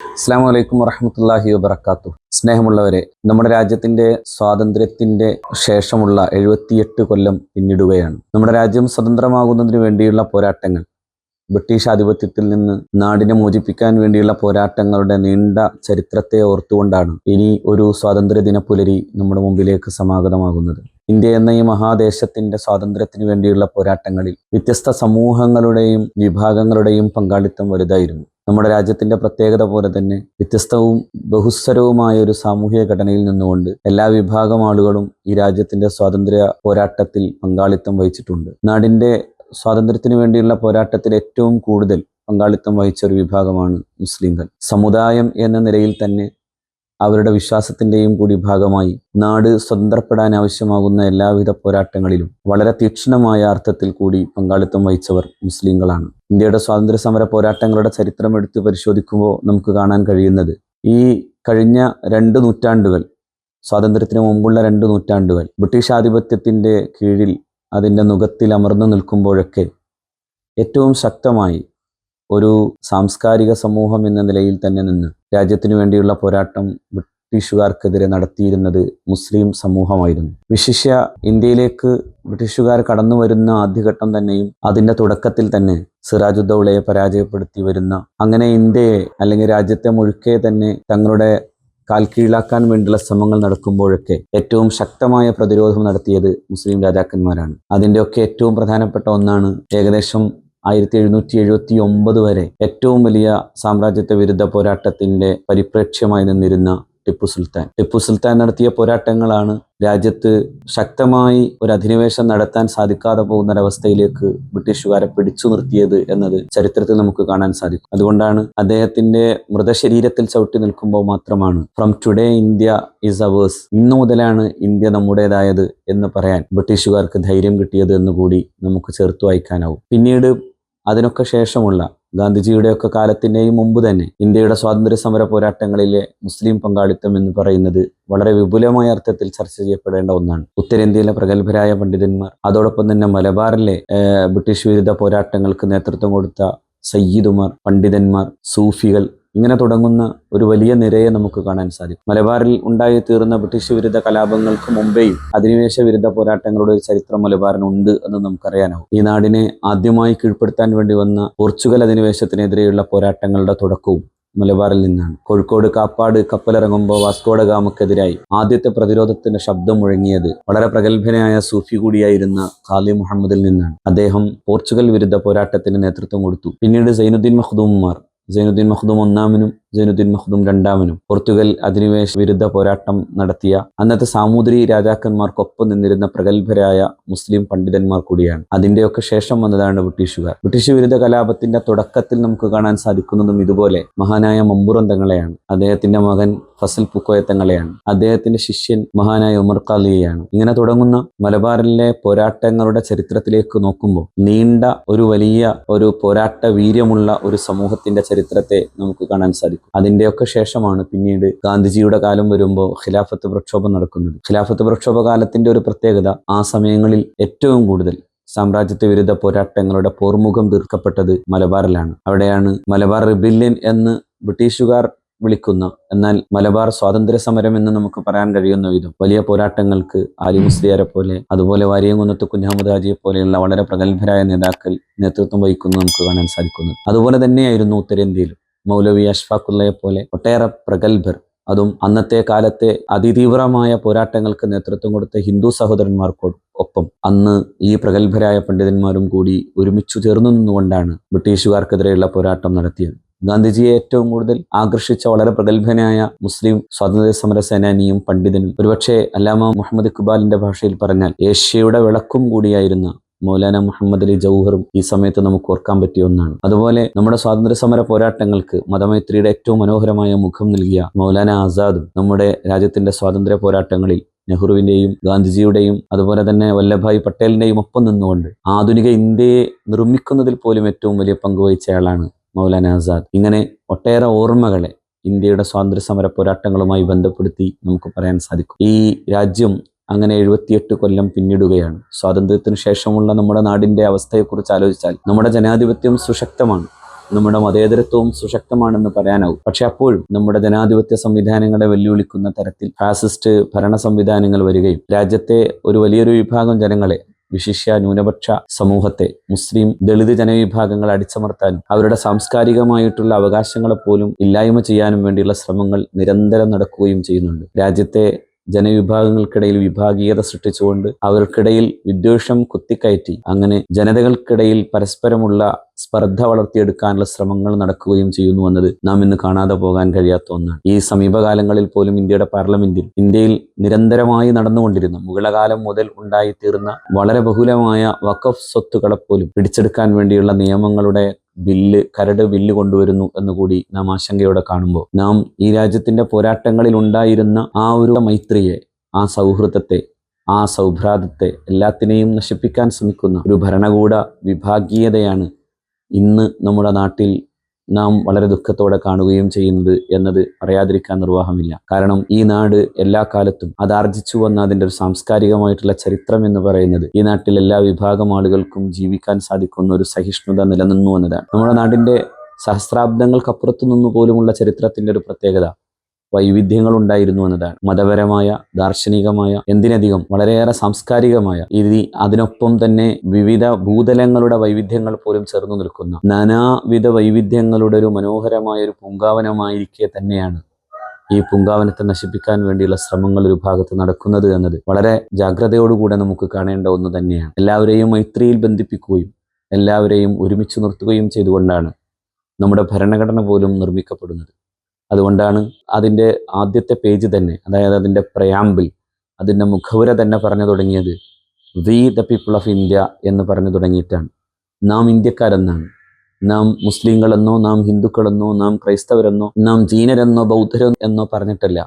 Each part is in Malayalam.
അസ്സാം വലൈക്കും വറഹമത്തല്ലാഹി വബർക്കാത്തു സ്നേഹമുള്ളവരെ നമ്മുടെ രാജ്യത്തിന്റെ സ്വാതന്ത്ര്യത്തിന്റെ ശേഷമുള്ള എഴുപത്തിയെട്ട് കൊല്ലം പിന്നിടുകയാണ്. നമ്മുടെ രാജ്യം സ്വതന്ത്രമാകുന്നതിന് വേണ്ടിയുള്ള പോരാട്ടങ്ങൾ ബ്രിട്ടീഷ് ആധിപത്യത്തിൽ നിന്ന് നാടിനെ മോചിപ്പിക്കാൻ വേണ്ടിയുള്ള പോരാട്ടങ്ങളുടെ നീണ്ട ചരിത്രത്തെ ഓർത്തുകൊണ്ടാണ് ഇനി ഒരു സ്വാതന്ത്ര്യ ദിന പുലരി നമ്മുടെ മുമ്പിലേക്ക് സമാഗതമാകുന്നത്. ഇന്ത്യ എന്ന ഈ മഹാദേശത്തിന്റെ സ്വാതന്ത്ര്യത്തിന് വേണ്ടിയുള്ള പോരാട്ടങ്ങളിൽ വ്യത്യസ്ത സമൂഹങ്ങളുടെയും വിഭാഗങ്ങളുടെയും പങ്കാളിത്തം വലുതായിരുന്നു. നമ്മുടെ രാജ്യത്തിന്റെ പ്രത്യേകത പോലെ തന്നെ വ്യത്യസ്തവും ബഹുസ്വരവുമായ ഒരു സാമൂഹിക ഘടനയിൽ നിന്നുകൊണ്ട് എല്ലാ വിഭാഗം ആളുകളും ഈ രാജ്യത്തിന്റെ സ്വാതന്ത്ര്യ പോരാട്ടത്തിൽ പങ്കാളിത്തം വഹിച്ചിട്ടുണ്ട്. നാടിന്റെ സ്വാതന്ത്ര്യത്തിന് വേണ്ടിയുള്ള പോരാട്ടത്തിൽ ഏറ്റവും കൂടുതൽ പങ്കാളിത്തം വഹിച്ച ഒരു വിഭാഗമാണ് മുസ്ലിംകൾ. സമുദായം എന്ന നിലയിൽ തന്നെ അവരുടെ വിശ്വാസത്തിന്റെയും കൂടി ഭാഗമായി നാട് സ്വതന്ത്രപ്പെടാൻ ആവശ്യമാകുന്ന എല്ലാവിധ പോരാട്ടങ്ങളിലും വളരെ തീക്ഷ്ണമായ അർത്ഥത്തിൽ കൂടി പങ്കാളിത്തം വഹിച്ചവർ മുസ്ലിങ്ങളാണ് ഇന്ത്യയുടെ സ്വാതന്ത്ര്യ സമര പോരാട്ടങ്ങളുടെ ചരിത്രം എടുത്ത് പരിശോധിക്കുമ്പോൾ നമുക്ക് കാണാൻ കഴിയുന്നത് ഈ കഴിഞ്ഞ രണ്ട് നൂറ്റാണ്ടുകൾ സ്വാതന്ത്ര്യത്തിന് മുമ്പുള്ള രണ്ട് നൂറ്റാണ്ടുകൾ ബ്രിട്ടീഷ് ആധിപത്യത്തിന്റെ കീഴിൽ അതിന്റെ നുഖത്തിൽ അമർന്നു നിൽക്കുമ്പോഴൊക്കെ ഏറ്റവും ശക്തമായി ഒരു സാംസ്കാരിക സമൂഹം എന്ന നിലയിൽ തന്നെ നിന്ന് രാജ്യത്തിനു വേണ്ടിയുള്ള പോരാട്ടം ബ്രിട്ടീഷുകാർക്കെതിരെ നടത്തിയിരുന്നത് മുസ്ലിം സമൂഹമായിരുന്നു. വിശിഷ്യ ഇന്ത്യയിലേക്ക് ബ്രിട്ടീഷുകാർ കടന്നു വരുന്ന ആദ്യഘട്ടം തന്നെയും അതിന്റെ തുടക്കത്തിൽ തന്നെ സിറാജുദ്ദൗളയെ പരാജയപ്പെടുത്തി വരുന്ന അങ്ങനെ ഇന്ത്യയെ അല്ലെങ്കിൽ രാജ്യത്തെ മുഴുക്കെ തന്നെ തങ്ങളുടെ കാൽ കീഴാക്കാൻ വേണ്ടിയുള്ള ശ്രമങ്ങൾ നടക്കുമ്പോഴൊക്കെ ഏറ്റവും ശക്തമായ പ്രതിരോധം നടത്തിയത് മുസ്ലിം രാജാക്കന്മാരാണ്. അതിന്റെയൊക്കെ ഏറ്റവും പ്രധാനപ്പെട്ട ഒന്നാണ് ഏകദേശം ആയിരത്തി എഴുന്നൂറ്റി എഴുപത്തി ഒമ്പത് വരെ ഏറ്റവും വലിയ സാമ്രാജ്യത്വ വിരുദ്ധ പോരാട്ടത്തിന്റെ പരിപ്രേക്ഷ്യമായി നിന്നിരുന്ന ടിപ്പു സുൽത്താൻ. ടിപ്പു സുൽത്താൻ നടത്തിയ പോരാട്ടങ്ങളാണ് രാജ്യത്ത് ശക്തമായി ഒരു അധിനിവേശം നടത്താൻ സാധിക്കാതെ പോകുന്ന ഒരവസ്ഥയിലേക്ക് ബ്രിട്ടീഷുകാരെ പിടിച്ചു നിർത്തിയത് എന്നത് ചരിത്രത്തിൽ നമുക്ക് കാണാൻ സാധിക്കും. അതുകൊണ്ടാണ് അദ്ദേഹത്തിന്റെ മൃതശരീരത്തിൽ ചവിട്ടി നിൽക്കുമ്പോൾ മാത്രമാണ് from today India is ours ഇന്നു മുതലാണ് ഇന്ത്യ നമ്മുടേതായത് എന്ന് പറയാൻ ബ്രിട്ടീഷുകാർക്ക് ധൈര്യം കിട്ടിയത് എന്ന് കൂടി നമുക്ക് ചേർത്ത് വായിക്കാനാവും. പിന്നീട് അതിനൊക്കെ ശേഷമുള്ള ഗാന്ധിജിയുടെയൊക്കെ കാലത്തിന്റെയും മുമ്പ് തന്നെ ഇന്ത്യയുടെ സ്വാതന്ത്ര്യ സമര പോരാട്ടങ്ങളിലെ മുസ്ലിം പങ്കാളിത്തം എന്ന് പറയുന്നത് വളരെ വിപുലമായ അർത്ഥത്തിൽ ചർച്ച ചെയ്യപ്പെടേണ്ട ഒന്നാണ്. ഉത്തരേന്ത്യയിലെ പ്രഗത്ഭരായ പണ്ഡിതന്മാർ അതോടൊപ്പം തന്നെ മലബാറിലെ ബ്രിട്ടീഷ് വിരുദ്ധ പോരാട്ടങ്ങൾക്ക് നേതൃത്വം കൊടുത്ത സയ്യിദുമാർ പണ്ഡിതന്മാർ സൂഫികൾ ഇങ്ങനെ തുടങ്ങുന്ന ഒരു വലിയ നിരയെ നമുക്ക് കാണാൻ സാധിക്കും. മലബാറിൽ ഉണ്ടായി തീർന്ന ബ്രിട്ടീഷ് വിരുദ്ധ കലാപങ്ങൾക്ക് മുമ്പേ അധിനിവേശ വിരുദ്ധ പോരാട്ടങ്ങളുടെ ഒരു ചരിത്രം മലബാറിനുണ്ട് എന്ന് നമുക്കറിയാനാവും ഈ നാടിനെ ആദ്യമായി കീഴ്പ്പെടുത്താൻ വേണ്ടി വന്ന പോർച്ചുഗൽ അധിനിവേശത്തിനെതിരെയുള്ള പോരാട്ടങ്ങളുടെ തുടക്കവും മലബാറിൽ നിന്നാണ്. കോഴിക്കോട് കാപ്പാട് കപ്പലിറങ്ങുമ്പോൾ വാസ്കോഡ ഗാമക്കെതിരായി ആദ്യത്തെ പ്രതിരോധത്തിന്റെ ശബ്ദം മുഴങ്ങിയത് വളരെ പ്രഗത്ഭനായ സൂഫി കൂടിയായിരുന്ന ഖാലി മുഹമ്മദിൽ നിന്നാണ്. അദ്ദേഹം പോർച്ചുഗൽ വിരുദ്ധ പോരാട്ടത്തിന് നേതൃത്വം കൊടുത്തു. പിന്നീട് സൈനുദ്ദീൻ മഖ്ദൂംമാർ സൈനുദ്ദീൻ മഖ്ദൂം ഒന്നാമനും സൈനുദ്ദീൻ മഖ്ദൂം രണ്ടാമനും. പോർച്ചുഗൽ അധിനിവേശ വിരുദ്ധ പോരാട്ടം നടത്തിയ അന്നത്തെ സാമൂതിരി രാജാക്കന്മാർക്കൊപ്പം നിന്നിരുന്ന പ്രഗത്ഭരായ മുസ്ലിം പണ്ഡിതന്മാർ കൂടിയാണ്. അതിന്റെയൊക്കെ ശേഷം വന്നതാണ് ബ്രിട്ടീഷുകാർ. ബ്രിട്ടീഷ് വിരുദ്ധ കലാപത്തിന്റെ തുടക്കത്തിൽ നമുക്ക് കാണാൻ സാധിക്കുന്നതും ഇതുപോലെ മഹാനായ മമ്പുറം തങ്ങളെയാണ് അദ്ദേഹത്തിന്റെ മകൻ ഫസൽ പുക്കോയ തങ്ങളെയാണ്. അദ്ദേഹത്തിന്റെ ശിഷ്യൻ മഹാനായ ഉമർ ഖാലിയെയാണ്. ഇങ്ങനെ തുടങ്ങുന്ന മലബാറിലെ പോരാട്ടങ്ങളുടെ ചരിത്രത്തിലേക്ക് നോക്കുമ്പോൾ നീണ്ട ഒരു വലിയ ഒരു പോരാട്ട വീര്യമുള്ള ഒരു സമൂഹത്തിന്റെ ചരിത്രത്തെ നമുക്ക് കാണാൻ സാധിക്കും. അതിന്റെയൊക്കെ ശേഷമാണ് പിന്നീട് ഗാന്ധിജിയുടെ കാലം വരുമ്പോൾ ഖിലാഫത്ത് പ്രക്ഷോഭം നടക്കുന്നത്. ഖിലാഫത്ത് പ്രക്ഷോഭ കാലത്തിന്റെ ഒരു പ്രത്യേകത ആ സമയങ്ങളിൽ ഏറ്റവും കൂടുതൽ സാമ്രാജ്യത്വ വിരുദ്ധ പോരാട്ടങ്ങളുടെ പോർമുഖം തീർക്കപ്പെട്ടത് മലബാറിലാണ്. അവിടെയാണ് മലബാർ റിബില്യൻ എന്ന് ബ്രിട്ടീഷുകാർ വിളിക്കുന്ന എന്നാൽ മലബാർ സ്വാതന്ത്ര്യ സമരം എന്ന് നമുക്ക് പറയാൻ കഴിയുന്ന വിധം വലിയ പോരാട്ടങ്ങൾക്ക് ആലി മുസ്ലിയാരെ പോലെ അതുപോലെ വാരിയംകുന്നത്ത് കുഞ്ഞഹമ്മദ് ഹാജിയെ പോലെയുള്ള വളരെ പ്രഗത്ഭരായ നേതാക്കൾ നേതൃത്വം വഹിക്കുന്നത് നമുക്ക് കാണാൻ സാധിക്കുന്നത്. അതുപോലെ തന്നെയായിരുന്നു ഉത്തരേന്ത്യയിലും. മൗലവി അഷ്ഫാഖുല്ലയെ പോലെ ഒട്ടേറെ പ്രഗത്ഭർ. അതും അന്നത്തെ കാലത്തെ അതിതീവ്രമായ പോരാട്ടങ്ങൾക്ക് നേതൃത്വം കൊടുത്ത ഹിന്ദു സഹോദരന്മാർക്കോട് ഒപ്പം അന്ന് ഈ പ്രഗത്ഭരായ പണ്ഡിതന്മാരും കൂടി ഒരുമിച്ചു ചേർന്നു നിന്നുകൊണ്ടാണ് ബ്രിട്ടീഷുകാർക്കെതിരെയുള്ള പോരാട്ടം നടത്തിയത്. ഗാന്ധിജിയെ ഏറ്റവും കൂടുതൽ ആകർഷിച്ച വളരെ പ്രഗത്ഭനായ മുസ്ലിം സ്വാതന്ത്ര്യ സമര സേനാനിയും പണ്ഡിതനും. ഒരുപക്ഷെ അല്ലാമ മുഹമ്മദ് ഇക്ബാലിന്റെ ഭാഷയിൽ പറഞ്ഞാൽ ഏഷ്യയുടെ വിളക്കും കൂടിയായിരുന്ന മൗലാന മുഹമ്മദ് അലി ജൗഹറും ഈ സമയത്ത് നമുക്ക് ഓർക്കാൻ പറ്റിയ ഒന്നാണ്. അതുപോലെ നമ്മുടെ സ്വാതന്ത്ര്യ സമര പോരാട്ടങ്ങൾക്ക് മതമൈത്രിയുടെ ഏറ്റവും മനോഹരമായ മുഖം നൽകിയ മൗലാന ആസാദും നമ്മുടെ രാജ്യത്തിന്റെ സ്വാതന്ത്ര്യ പോരാട്ടങ്ങളിൽ നെഹ്റുവിന്റെയും ഗാന്ധിജിയുടെയും അതുപോലെ തന്നെ വല്ലഭായ് പട്ടേലിന്റെയും ഒപ്പം നിന്നുകൊണ്ട് ആധുനിക ഇന്ത്യയെ നിർമ്മിക്കുന്നതിൽ പോലും ഏറ്റവും വലിയ പങ്ക് വഹിച്ചയാളാണ് മൗലാന ആസാദ്. ഇങ്ങനെ ഒട്ടേറെ ഓർമ്മകളെ ഇന്ത്യയുടെ സ്വാതന്ത്ര്യ സമര പോരാട്ടങ്ങളുമായി ബന്ധപ്പെടുത്തി നമുക്ക് പറയാൻ സാധിക്കും. ഈ രാജ്യം അങ്ങനെ എഴുപത്തിയെട്ട് കൊല്ലം പിന്നിടുകയാണ്. സ്വാതന്ത്ര്യത്തിന് ശേഷമുള്ള നമ്മുടെ നാടിന്റെ അവസ്ഥയെക്കുറിച്ച് ആലോചിച്ചാൽ നമ്മുടെ ജനാധിപത്യം സുശക്തമാണ്. നമ്മുടെ മതേതരത്വവും സുശക്തമാണെന്ന് പറയാനാവും. പക്ഷെ അപ്പോഴും നമ്മുടെ ജനാധിപത്യ സംവിധാനങ്ങളെ വെല്ലുവിളിക്കുന്ന തരത്തിൽ ഫാസിസ്റ്റ് ഭരണ സംവിധാനങ്ങൾ വരികയും രാജ്യത്തെ ഒരു വലിയൊരു വിഭാഗം ജനങ്ങളെ വിശിഷ്യ ന്യൂനപക്ഷ സമൂഹത്തെ മുസ്ലിം ദളിത് ജനവിഭാഗങ്ങൾ അടിച്ചമർത്താനും അവരുടെ സാംസ്കാരികമായിട്ടുള്ള അവകാശങ്ങളെ പോലും ഇല്ലായ്മ ചെയ്യാനും വേണ്ടിയുള്ള ശ്രമങ്ങൾ നിരന്തരം നടക്കുകയും ചെയ്യുന്നുണ്ട്. രാജ്യത്തെ ജനവിഭാഗങ്ങൾക്കിടയിൽ വിഭാഗീയത സൃഷ്ടിച്ചുകൊണ്ട് അവർക്കിടയിൽ വിദ്വേഷം കുത്തിക്കയറ്റി അങ്ങനെ ജനതകൾക്കിടയിൽ പരസ്പരമുള്ള സ്പർദ്ധ വളർത്തിയെടുക്കാനുള്ള ശ്രമങ്ങൾ നടക്കുകയും ചെയ്യുന്നു എന്നത് നാം ഇന്ന് കാണാതെ പോകാൻ കഴിയാത്ത ഒന്നാണ്. ഈ സമീപകാലങ്ങളിൽ പോലും ഇന്ത്യയുടെ പാർലമെന്റിൽ ഇന്ത്യയിൽ നിരന്തരമായി നടന്നുകൊണ്ടിരുന്ന മുഗളകാലം മുതൽ ഉണ്ടായിത്തീർന്ന വളരെ ബഹുലമായ വഖഫ് സ്വത്തുക്കളെ പോലും പിടിച്ചെടുക്കാൻ വേണ്ടിയുള്ള നിയമങ്ങളുടെ ബില്ല് കരട് ബില്ല് കൊണ്ടുവരുന്നു എന്ന് കൂടി നാം ആശങ്കയോടെ കാണുമ്പോൾ നാം ഈ രാജ്യത്തിന്റെ പോരാട്ടങ്ങളിൽ ഉണ്ടായിരുന്ന ആ ഒരു മൈത്രിയെ ആ സൗഹൃദത്തെ ആ സൗഭ്രാതത്തെ എല്ലാത്തിനെയും നശിപ്പിക്കാൻ ശ്രമിക്കുന്ന ഒരു ഭരണകൂട വിഭാഗീയതയാണ് ഇന്ന് നമ്മുടെ നാട്ടിൽ നാം വളരെ ദുഃഖത്തോടെ കാണുകയും ചെയ്യുന്നത് എന്നത് പറയാതിരിക്കാൻ നിർവാഹമില്ല. കാരണം ഈ നാട് എല്ലാ കാലത്തും അത് ആർജിച്ചു വന്ന അതിന്റെ ഒരു സാംസ്കാരികമായിട്ടുള്ള ചരിത്രം എന്ന് പറയുന്നത് ഈ നാട്ടിൽ എല്ലാ വിഭാഗം ആളുകൾക്കും ജീവിക്കാൻ സാധിക്കുന്ന ഒരു സഹിഷ്ണുത നിലനിന്നു എന്നതാണ്. നമ്മുടെ നാടിന്റെ സഹസ്രാബ്ദങ്ങൾക്കപ്പുറത്തു നിന്നു പോലുമുള്ള ചരിത്രത്തിന്റെ ഒരു പ്രത്യേകത. വൈവിധ്യങ്ങൾ ഉണ്ടായിരുന്നു എന്നതാണ്. മതപരമായ ദാർശനികമായ എന്തിനധികം വളരെയേറെ സാംസ്കാരികമായ ഇതി അതിനൊപ്പം തന്നെ വിവിധ ഭൂതലങ്ങളുടെ വൈവിധ്യങ്ങൾ പോലും ചേർന്നു നിൽക്കുന്ന നാനാവിധ വൈവിധ്യങ്ങളുടെ ഒരു മനോഹരമായ ഒരു പൂങ്കാവനമായിരിക്കെ തന്നെയാണ് ഈ പൂങ്കാവനത്തെ നശിപ്പിക്കാൻ വേണ്ടിയുള്ള ശ്രമങ്ങൾ ഒരു ഭാഗത്ത് നടക്കുന്നത് എന്നത്. വളരെ ജാഗ്രതയോടുകൂടെ നമുക്ക് കാണേണ്ട ഒന്ന് തന്നെയാണ്. എല്ലാവരെയും മൈത്രിയിൽ ബന്ധിപ്പിക്കുകയും എല്ലാവരെയും ഒരുമിച്ച് നിർത്തുകയും ചെയ്തുകൊണ്ടാണ് നമ്മുടെ ഭരണഘടന പോലും നിർമ്മിക്കപ്പെടുന്നത്. അതുകൊണ്ടാണ് അതിന്റെ ആദ്യത്തെ പേജ് തന്നെ അതായത് അതിന്റെ പ്രയാമ്പിൾ അതിന്റെ മുഖവുര തന്നെ പറഞ്ഞു തുടങ്ങിയത്. We the people of India എന്ന് പറഞ്ഞു തുടങ്ങിയിട്ടാണ്. നാം ഇന്ത്യക്കാരെന്നാണ്. നാം മുസ്ലിങ്ങളെന്നോ നാം ഹിന്ദുക്കളെന്നോ നാം ക്രൈസ്തവരെന്നോ നാം ജീനരെന്നോ ബൗദ്ധരോ എന്നോ പറഞ്ഞിട്ടല്ല.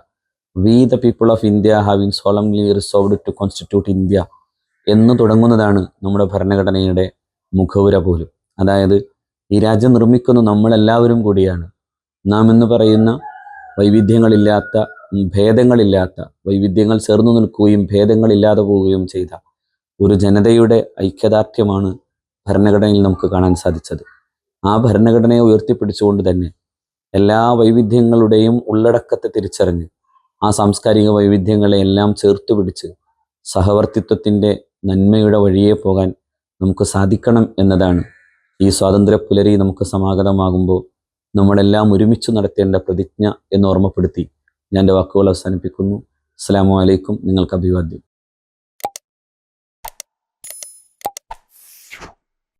We the people of India having solemnly resolved to constitute India എന്ന് തുടങ്ങുന്നതാണ് നമ്മുടെ ഭരണഘടനയുടെ മുഖവുര പോലും. അതായത് ഈ രാജ്യം നിർമ്മിക്കുന്ന നമ്മളെല്ലാവരും കൂടിയാണ്. നാം എന്ന് പറയുന്ന വൈവിധ്യങ്ങളില്ലാത്ത ഭേദങ്ങളില്ലാത്ത വൈവിധ്യങ്ങൾ ചേർന്നു നിൽക്കുകയും ഭേദങ്ങളില്ലാതെ പോവുകയും ചെയ്ത ഒരു ജനതയുടെ ഐക്യദാർഢ്യമാണ് ഭരണഘടനയിൽ നമുക്ക് കാണാൻ സാധിച്ചത്. ആ ഭരണഘടനയെ ഉയർത്തിപ്പിടിച്ചുകൊണ്ട് തന്നെ എല്ലാ വൈവിധ്യങ്ങളുടെയും ഉള്ളടക്കത്തെ തിരിച്ചറിഞ്ഞ് ആ സാംസ്കാരിക വൈവിധ്യങ്ങളെ എല്ലാം ചേർത്ത് പിടിച്ച് സഹവർത്തിത്വത്തിന്റെ നന്മയുടെ വഴിയെ പോകാൻ നമുക്ക് സാധിക്കണം എന്നതാണ് ഈ സ്വാതന്ത്ര്യ പുലരി നമുക്ക് സമാഗതമാകുമ്പോൾ നമ്മളെല്ലാം ഒരുമിച്ച് നടത്തേണ്ട പ്രതിജ്ഞ എന്ന് ഓർമ്മപ്പെടുത്തി ഞാൻ എന്റെ വാക്കുകൾ അവസാനിപ്പിക്കുന്നു. അസ്സാം വലൈക്കും നിങ്ങൾക്ക് അഭിവാദ്യം.